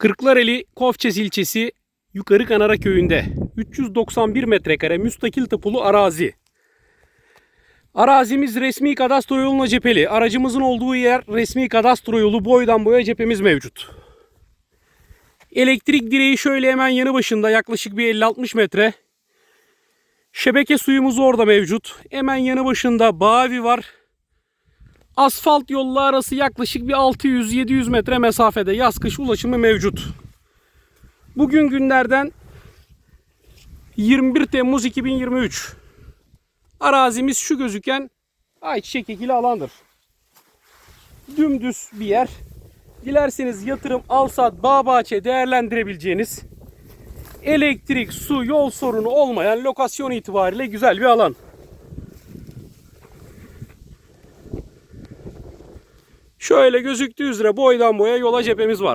Kırklareli Kofçez ilçesi Yukarı Kanara köyünde 391 metrekare müstakil tapulu arazi. Arazimiz resmi kadastro yoluna cepheli. Aracımızın olduğu yer resmi kadastro yolu boydan boya cephemiz mevcut. Elektrik direği şöyle hemen yanı başında yaklaşık bir 50-60 metre. Şebeke suyumuz orada mevcut. Hemen yanı başında Bavi var. Asfalt yolla arası yaklaşık bir 600-700 metre mesafede yaz kış ulaşımı mevcut. Bugün günlerden 21 Temmuz 2023. Arazimiz şu gözüken ayçiçek ekili alandır. Dümdüz bir yer. Dilerseniz yatırım, alsat, bağ bahçe değerlendirebileceğiniz elektrik, su, yol sorunu olmayan lokasyon itibariyle güzel bir alan. Şöyle gözüktüğü üzere boydan boya yola cephemiz var.